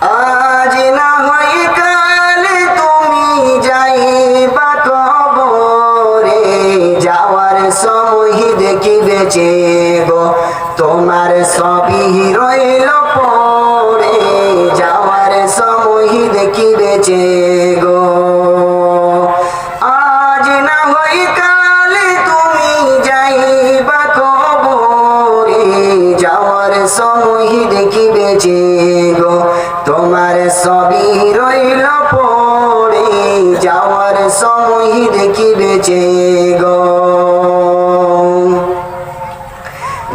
আজ না হয় কাল তুমি যাইবা কবরে, যাওয়ার সময় দেখিবে যে গো, তোমার সবই রইল পরে, যাওয়ার সময় দেখিবে যে গো। আজ না হয় কাল তুমি যাইবা কবরে, যাওয়ার সময় দেখিবে যে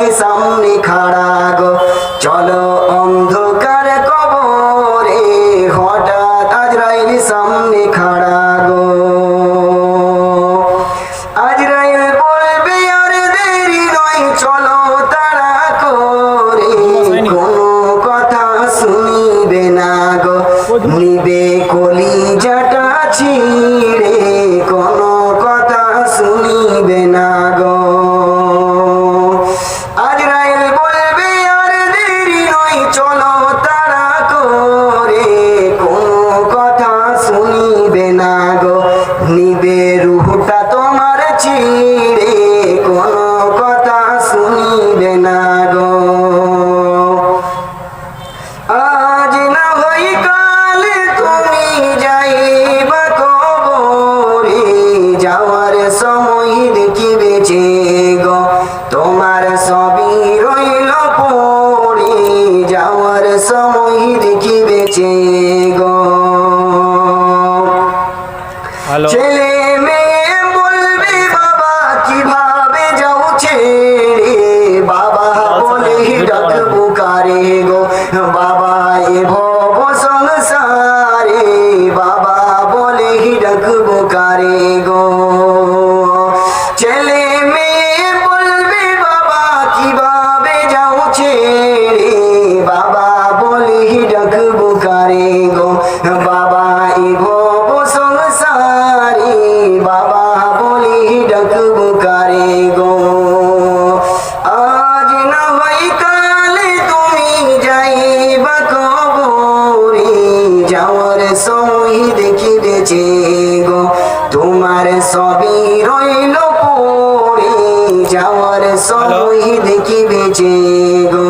আজরাইল সামনে খাড়া গো। চলো অন্ধকার কবরে হঠাৎ আজরাইল সামনে খাড়া গো। আজরাইল বলবে আর দেরি নয় চলো তাড়া করে। কোনো কথা শুনিবে না গো। চলো হ্যালো ছেলে তোমার সবই রইল পড়ে যাওয়ার সবই দেখি বেঁচে গো?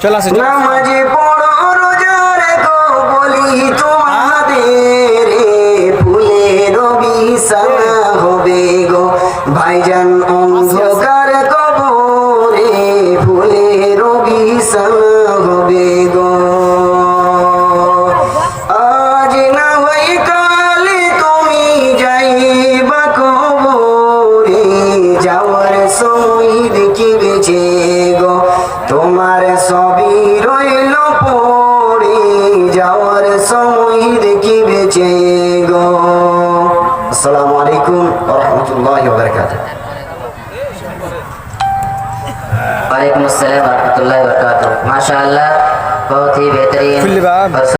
চল নামাজে পড়ো রোজার গো বলি তোমাদের ফুলে রবি সারা হবে গো। ভাইজান সময় দেখিবে যে গো আসসালামু আলাইকুম রহমতুল্লাহ বারকাত वालेकुम अस्सलाम वरहमतुल्लाहि वबरकातुहू माशाअल्लाह बहुत ही बेहतरीन खुली बात। और